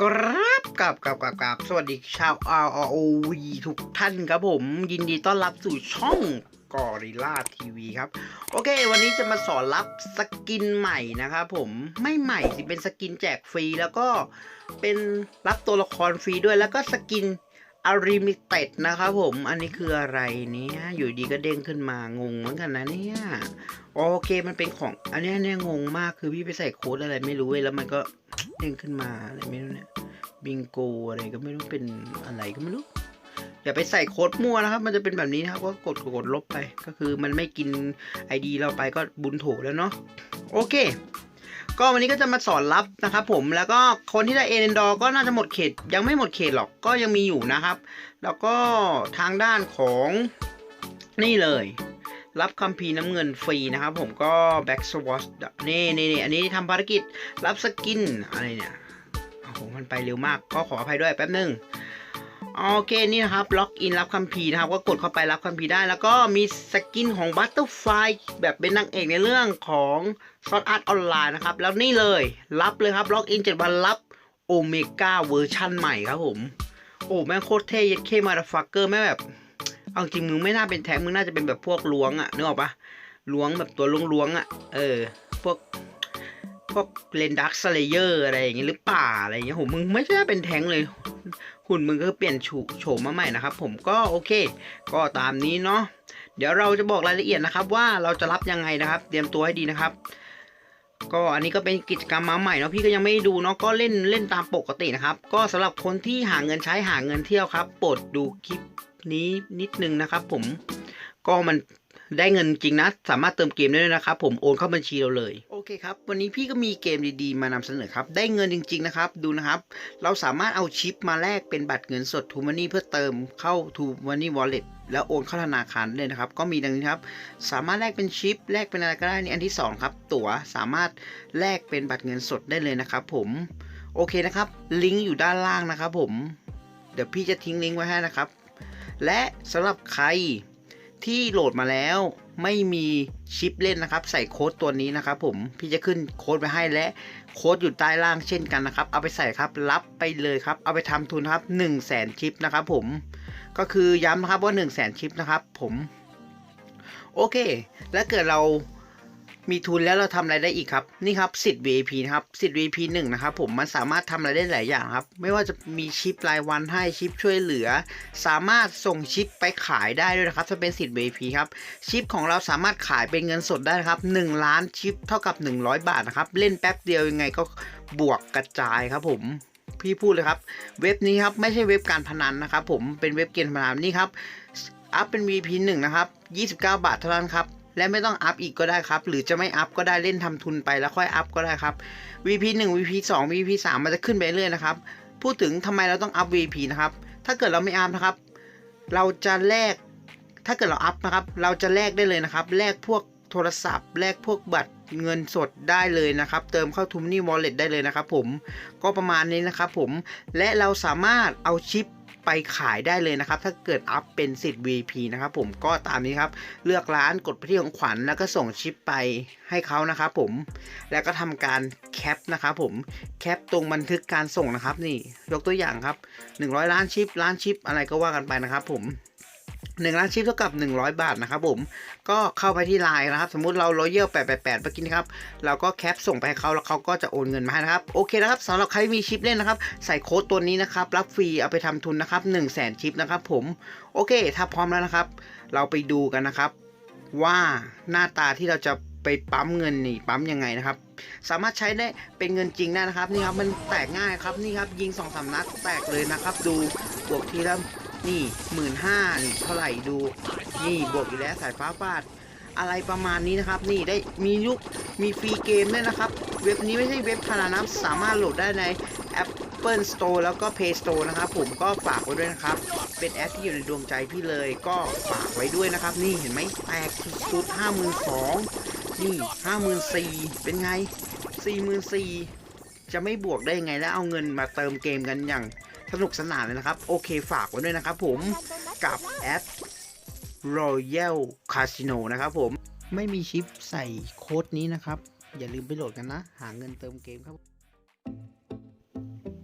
ครับกับกับกับกับสวัสดีชาว ROV ทุกท่านครับผม ยินดีต้อนรับสู่ช่องกอริล่าทีวีครับ โอเค วันนี้จะมาสอนรับสกินใหม่นะครับผมไม่ใหม่สิเป็นสกินแจกฟรีแล้วก็เป็นรับตัวละครฟรีด้วยแล้วก็สกิน อาริมิเต็ดนะครับผม อันนี้คืออะไรเนี่ย อยู่ดีก็เด้งขึ้นมางงเหมือนกันนะเนี่ย โอเคมันเป็นของ อันนี้เนี่ยงงมากคือพี่ไปใส่โค้ดอะไรไม่รู้เว้ยแล้วมันก็เด้งขึ้นมาอะไรไม่รู้เนี่ย บิงโกอะไรก็ไม่รู้เป็นอะไรก็ไม่รู้ อย่าไปใส่โค้ดมั่วนะครับ มันจะเป็นแบบนี้นะครับก็กดกดลบไป ก็คือมันไม่กิน ID เราไปก็บุญโถแล้วเนาะ โอเค ก็วันนี้ก็จะมาสอนรับนะครับผมแล้วก็คนที่ได้เอเนดอร์ก็น่าจะหมดเขตยังไม่หมดเขตหรอกก็ยังมีอยู่นะครับ แล้วก็ทางด้านของนี่เลย รับคัมภีร์น้ำเงินฟรีนะครับผมก็ back swatch นี่นี่นี่อันนี้ทำภารกิจรับสกินอะไรเนี่ยโอ้โหมันไปเร็วมากก็ขออภัยด้วยแป๊บหนึ่ง โอเคนี่นะครับล็อกอินรับคัมภีร์นะครับก็กดเข้าไปรับคัมภีร์ได้ แล้วก็มีสกินของ Butterfly แบบเป็นนางเอกในเรื่องของ Sword Art Online นะครับ แล้วนี่เลยรับเลยครับล็อกอิน 7 วันรับโอเมก้าเวอร์ชั่นใหม่ครับผม โอ้ แม่งโคตรเท่ยัดเข้มาฟักเกอร์แม่แบบ เอาจริงมึงไม่น่าเป็นแท้มึงน่าจะเป็นแบบพวกล้วงอะนึกออกปะล้วงแบบตัวล้วงล้วงๆอะเออ พวกพวกเลนดักสเลเยอร์อะไรอย่างเงี้ยหรือป่าอะไรอย่างเงี้ยโหมึงไม่ใช่เป็นแท้งเลย หุ่นมึงก็เปลี่ยนโฉมมาใหม่นะครับ ผมก็โอเค ก็ตามนี้เนาะเดี๋ยวเราจะบอกรายละเอียดนะครับ ว่าเราจะรับยังไงนะครับ เตรียมตัวให้ดีนะครับ ก็อันนี้ก็เป็นกิจกรรมมาใหม่เนาะพี่ก็ยังไม่ด้ดูเนาะก็เล่นเล่นตามปกตินะครับ ก็สำหรับคนที่หาเงินใช้หาเงินเที่ยวครับโปรดดูคลิปนี้นิดนึงนะครับ ผมก็มัน ได้เงินจริงนะ สามารถเติมเกมได้ด้วยนะครับ ผมโอนเข้าบัญชีเราเลย โอเคครับ วันนี้พี่ก็มีเกมดีๆ มานำเสนอครับ ได้เงินจริง ๆ นะครับ ดูนะครับ เราสามารถเอาชิปมาแลกเป็นบัตรเงินสดทูมานี่เพื่อเติมเข้าทูมานี่วอลเล็ตแล้วโอนเข้าธนาคารได้เลยนะครับ ก็มีดังนี้ครับ สามารถแลกเป็นชิป แลกเป็นอะไรก็ได้นี่อันที่สองครับ ตั๋วสามารถแลกเป็นบัตรเงินสดได้เลยนะครับ ผม โอเคนะครับ ลิงก์อยู่ด้านล่างนะครับ ผม เดี๋ยวพี่จะทิ้งลิงก์ไว้ให้นะครับ และสำหรับใคร ที่โหลดมาแล้วไม่มีชิปเล่นนะครับ ใส่โค้ดตัวนี้นะครับผมพี่จะขึ้นโค้ดไว้ให้และโค้ดอยู่ใต้ล่างเช่นกันนะครับ เอาไปใส่ครับรับไปเลยครับ เอาไปทำทุนครับ 1 0 0 0 0แสนชิปนะครับผมก็คือย้ำนะครับว่า 1 0 0 0 0แสนชิปนะครับผมโอเค และเกิดเรา มีทุนแล้วเราทำอะไรได้อีกครับ นี่ครับสิทธิ์ VIP นะครับสิทธิ์ VIP 1นะครับผมมันสามารถทำอะไรได้หลายอย่างครับ ไม่ว่าจะมีชิปรายวันให้ชิปช่วยเหลือ สามารถส่งชิปไปขายได้ด้วยนะครับถ้าเป็นสิทธิ์ VIP ครับชิปของเราสามารถขายเป็นเงินสดได้นะครับ1ล้านชิปเท่ากับ 100 บาทนะครับเล่นแป๊บเดียวยังไงก็บวกกระจายครับผมพี่พูดเลยครับ เว็บนี้ครับไม่ใช่เว็บการพนันนะครับผมเป็นเว็บเกมพนันนี่ครับอัพเป็น VP 1นะครับ 29 บาทเท่านั้นครับ และไม่ต้องอัพอีกก็ได้ครับ หรือจะไม่อัพก็ได้เล่นทำทุนไปแล้วค่อยอัพก็ได้ครับ VP 1 VP 2 VP 3มันจะขึ้นไปเรื่อยนะครับ พูดถึงทำไมเราต้องอัพ VP นะครับ ถ้าเกิดเราไม่อัพนะครับ เราจะแลก ถ้าเกิดเราอัพนะครับ เราจะแลกได้เลยนะครับ แลกพวกโทรศัพท์ แลกพวกบัตรเงินสดได้เลยนะครับ เติมเข้าทูมนี่วอลเล็ตได้เลยนะครับผม ก็ประมาณนี้นะครับผม และเราสามารถเอาชิป ไปขายได้เลยนะครับ ถ้าเกิดอัพเป็นสิทธิ์ VP นะครับผมก็ตามนี้ครับ เลือกร้านกดไปที่ของขวัญแล้วก็ส่งชิปไปให้เขานะครับผมแล้วก็ทำการแคปนะครับผมแคปตรงบันทึกการส่งนะครับนี่ยกตัวอย่างครับ 100 ล้านชิปล้านชิปอะไรก็ว่ากันไปนะครับผม 1ล้านชิปเท่ากับ 100 บาทนะครับผมก็เข้าไปที่ไลน์นะครับ สมมุติเรา Royal 888เมื่อกี้นะครับเราก็แคปส่งไปให้เขาแล้วเขาก็จะโอนเงินมาให้นะครับโอเคนะครับสำหรับใครมีชิปเล่นนะครับ ใส่โค้ดตัวนี้นะครับ รับฟรีเอาไปทำทุนนะครับ1 0 0 0 0แสนชิปนะครับผมโอเค ถ้าพร้อมแล้วนะครับ เราไปดูกันนะครับ ว่าหน้าตาที่เราจะไปปั๊มเงินนี่ปั๊มยังไงนะครับ สามารถใช้ได้เป็นเงินจริงได้นะครับนี่ครับมันแตกง่ายครับนี่ครับยิงสองสามนัดแตกเลยนะครับ ดูบวกทีละ นี่หมื่นห้าเท่าไหร่ดู นี่บวกอีกแล้วสายฟ้าฟาด อะไรประมาณนี้นะครับ นี่ได้มียุคมีฟรีเกมด้วยนะครับ เว็บนี้ไม่ใช่เว็บพารานะสามารถโหลดได้ใน Apple Store แล้วก็ Play Store นะครับ ผมก็ฝากไว้ด้วยนะครับ เป็นแอปที่อยู่ในดวงใจพี่เลยก็ฝากไว้ด้วยนะครับ นี่เห็นไหมแตกสุดห้าหมื่นสองนี่ห้าหมื่นสี่เป็นไงสี่หมื่นสี่จะไม่บวกได้ยังไงแล้วเอาเงินมาเติมเกมกันอย่าง สนุกสนานเลยนะครับ โอเคฝากไว้ด้วยนะครับผมกับแอป Royal Casino นะครับผมไม่มีชิปใส่โค้ดนี้นะครับ อย่าลืมไปโหลดกันนะ หาเงินเติมเกมครับ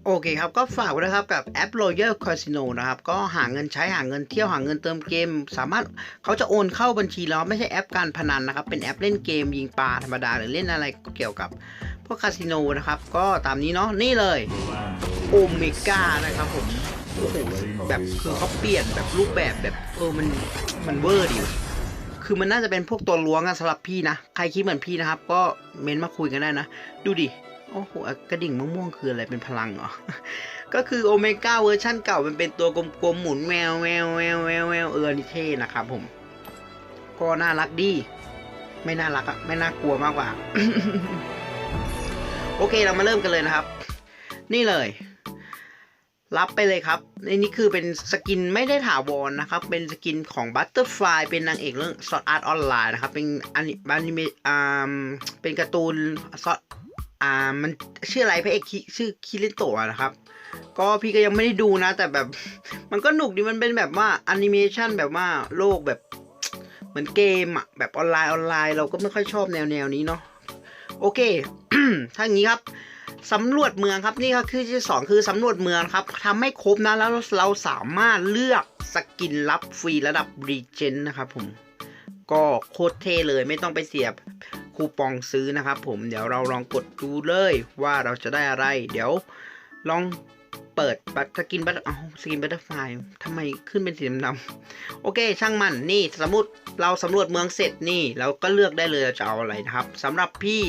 โอเคครับ ก็ฝากไว้นะครับกับแอป Royal Casino นะครับ ก็หาเงินใช้หาเงินเที่ยวหาเงินเติมเกม สามารถเขาจะโอนเข้าบัญชีแล้วไม่ใช่แอปการพนันนะครับ เป็นแอปเล่นเกมยิงปลาธรรมดาหรือเล่นอะไรเกี่ยวกับพวกคาสิโนนะครับ ก็ตามนี้เนาะนี่เลย โอเมก้านะครับผมโอ้โหแบบคือเขาเปลี่ยนแบบรูปแบบแบบเออมันมันเวอร์ดีว่ะคือมันน่าจะเป็นพวกตัวล้วงอะสำหรับพี่นะ ใครคิดเหมือนพี่นะครับ ก็เม้นมาคุยกันได้นะ ดูดิ โอ้โหกระดิ่งม่วงคืออะไรเป็นพลังเหรอ ก็คือโอเมก้าเวอร์ชั่นเก่ามันเป็นตัวกลมๆหมุนแมวแมวแมวแมวแมวเออนี่เท่นะครับผม ก็น่ารักดี ไม่น่ารักอะไม่น่ากลัวมากกว่า โอเคเรามาเริ่มกันเลยนะครับ นี่เลย รับไปเลยครับในนี้คือเป็นสกินไม่ได้ถาวรนะครับ เป็นสกินของบัตเตอร์ฟลายเป็นนางเอกเรื่อง Sword Art Online นะครับ เป็นอนิเมะอ่าเป็นการ์ตูน Sword อ่ามันชื่ออะไรพระเอกชื่อคิริโตะนะครับ ก็พี่ก็ยังไม่ได้ดูนะ แต่แบบมันก็หนุกดีมันเป็นแบบว่าแอนิเมชันแบบว่าโลกแบบเหมือนเกมอะแบบออนไลน์ออนไลน์ เราก็ไม่ค่อยชอบแนวแนวนี้เนาะโอเค ถ้าอย่างนี้ครับ สำรวจเมืองครับนี่ก็คือที่สองคือสำรวจเมืองครับทำให้ครบนะแล้วเราสามารถเลือกสกินรับฟรีระดับรีเจนนะครับผมก็โคตรเท่เลยไม่ต้องไปเสียบคูปองซื้อนะครับผมเดี๋ยวเราลองกดดูเลยว่าเราจะได้อะไร เดี๋ยวลอง เปิดบัตสกินบัตเอาสกินบัตเตอร์ไฟทำไมขึ้นเป็นสีดำๆโอเค ช่างมันนี่สมมติเราสำรวจเมืองเสร็จนี่ เราก็เลือกได้เลยจะเอาอะไรนะครับสำหรับพี่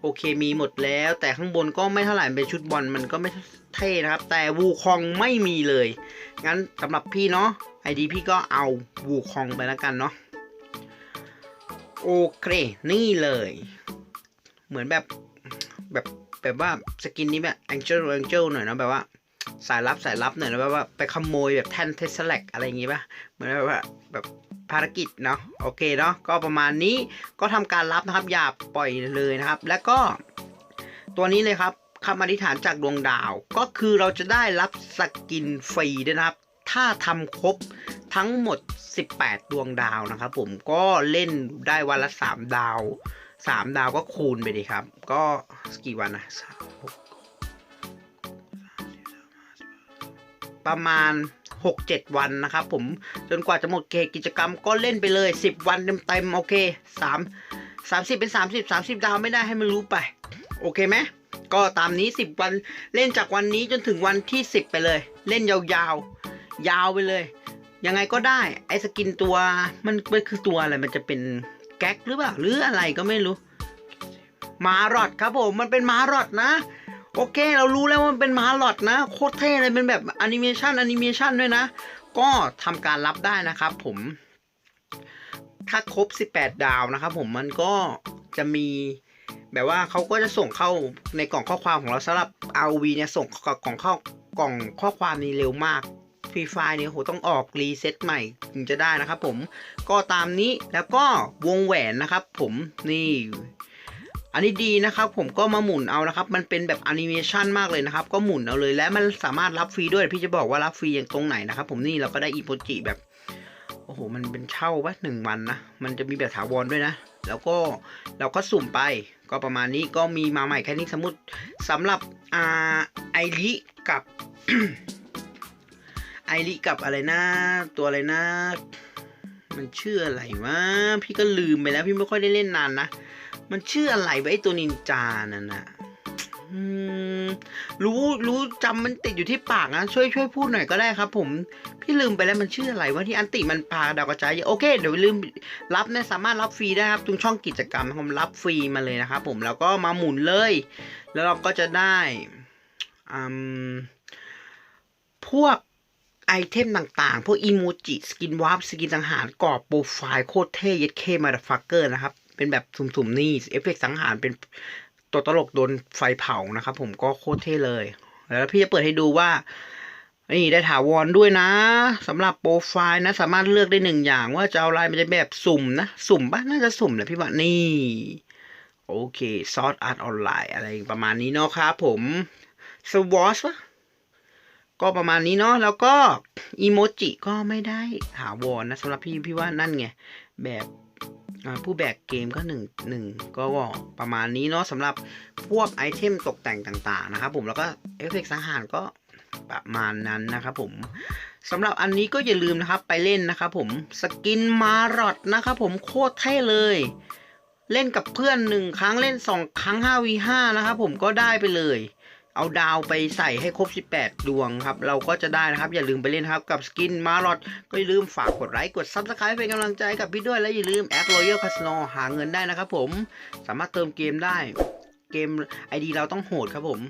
โอเคมีหมดแล้ว แต่ข้างบนก็ไม่เท่าไหร่เป็นชุดบอลมันก็ไม่เท่นะครับ แต่วูคองไม่มีเลย งั้นสำหรับพี่เนาะไอดีพี่ก็เอาวูคองไปแล้วกันเนาะโอเค นี่เลย เหมือนแบบแบบแบบว่าสกินนี้แบบ Angel Angel หน่อยนะแบบว่า สายลับสายลับหน่อยนะแบบว่าไปขโมยแบบแท่นเทสแลกอะไรอย่างงี้ป่ะเหมือนแบบว่าแบบภารกิจเนาะโอเคเนาะก็ประมาณนี้ก็ทำการรับนะครับ อย่าปล่อยเลยนะครับ แล้วก็ตัวนี้เลยครับคำอธิษฐานจากดวงดาว ก็คือเราจะได้รับสกินฟรีด้วยนะครับ ถ้าทำครบทั้งหมด 18 ดวงดาวนะครับผมก็เล่นได้วันละ 3 ดาว 3 ดาวก็คูณไปดีครับ ก็กี่วันนะ ประมาณ 6-7 วันนะครับผมจนกว่าจะหมดเกกิจกรรมก็เล่นไปเลย 10 วันเต็มๆโอเค3 30 เป็น 30 30 ดาวไม่ได้ให้มันรู้ไป โอเคไหมก็ตามนี้ 10 วันเล่นจากวันนี้จนถึงวันที่ 10 ไปเลย เล่นยาวๆ ยาวไปเลย ยังไงก็ได้ไอ้สกินตัวมันมันคือตัวอะไรมันจะเป็นแก๊กหรือเปล่าหรืออะไรก็ไม่รู้ มารอดครับผม มันเป็นมารอดนะ โอเค เรารู้แล้วว่ามันเป็นมารอดนะ โคตรเท่เลยเป็นแบบแอนิเมชันแอนิเมชันด้วยนะ ก็ทำการรับได้นะครับผม ถ้าครบ 18 ดาวนะครับผมมันก็จะมีแบบว่าเขาก็จะส่งเข้าในกล่องข้อความของเราสำหรับ RV เนี่ยส่งกล่องเข้ากล่องข้อความนี้เร็วมากฟรีไฟล์เนี่ยโหต้องออกรีเซ็ตใหม่ถึงจะได้นะครับผมก็ตามนี้แล้วก็วงแหวนนะครับผมนี่ อันนี้ดีนะครับผมก็มาหมุนเอานะครับ มันเป็นแบบแอนิเมชันมากเลยนะครับ ก็หมุนเอาเลยและมันสามารถรับฟรีด้วยพี่จะบอกว่ารับฟรีอย่างตรงไหนนะครับ ผมนี่เราก็ได้อีโมจิแบบโอ้โหมันเป็นเช่าปะหนึ่งวันนะมันจะมีแบบถาวรด้วยนะ แล้วก็เราก็สุ่มไปก็ประมาณนี้ก็มีมาใหม่แค่นี้สมมติสำหรับอ่าไอริกับไอริกับอะไรนะ ตัวอะไรนะ มันชื่ออะไรวะพี่ก็ลืมไปแล้วพี่ไม่ค่อยได้เล่นนานนะ มันชื่ออะไรวะไอตัวนินจานั่นนะรู้รู้จำมันติดอยู่ที่ปากนะช่วยช่วยพูดหน่อยก็ได้ครับ ผมพี่ลืมไปแล้วมันชื่ออะไรวะที่อันติมันพาดาวกระจายเยอะโอเคเดี๋ยวลืมรับเนี่ยสามารถรับฟรีได้ครับตรงช่องกิจกรรมผมรับฟรีมาเลยนะครับผมแล้วก็มาหมุนเลย แล้วเราก็จะได้พวกไอเทมต่างๆ พวกอีโมจิสกินวาร์ปสกินสังหารกรอบโปรไฟล์โคตรเท่เย็ดเคมาดฟักเกอร์นะครับ เป็นแบบสุ่มๆนี่เอฟเฟกต์สังหารเป็นตัวตลกโดนไฟเผานะครับ ผมก็โคตรเท่เลย แล้วพี่จะเปิดให้ดูว่านี่ได้ถาวรด้วยนะสำหรับโปรไฟล์นะ สามารถเลือกได้หนึ่งอย่างว่าจะเอาลายมันจะแบบสุ่มนะ สุ่มปะน่าจะสุ่มแหละพี่ว่านี่ โอเคซอสอาร์ตออนไลน์อะไรประมาณนี้เนาะครับผมสวอชปะก็ประมาณนี้เนาะแล้วก็อีโมจิก็ไม่ได้ถาวรนะสำหรับพี่พี่ว่านั่นไงแบบ ผู้แบกเกมก็หนึ่งหนึ่งก็ประมาณนี้เนาะสำหรับพวกไอเทมตกแต่งต่างๆนะครับผมแล้วก็เอฟเฟกต์สังหารก็ประมาณนั้นนะครับผมสำหรับอันนี้ก็อย่าลืมนะครับไปเล่นนะครับผมสกินมารอดนะครับผมโคตรเท่เลย เล่นกับเพื่อนหนึ่งครั้งเล่นสองครั้ง 5v5 นะครับผมก็ได้ไปเลย เอาดาวไปใส่ให้ครบ 18 ดวงครับ เราก็จะได้นะครับ อย่าลืมไปเล่นครับกับสกินมาลอดก็อย่าลืมฝากกดไลค์กด Subscribe เป็นกำลังใจกับพี่ด้วยและอย่าลืมแอด Royal Casino หาเงินได้นะครับผมสามารถเติมเกมได้ เกม ID เราต้องโหดครับผม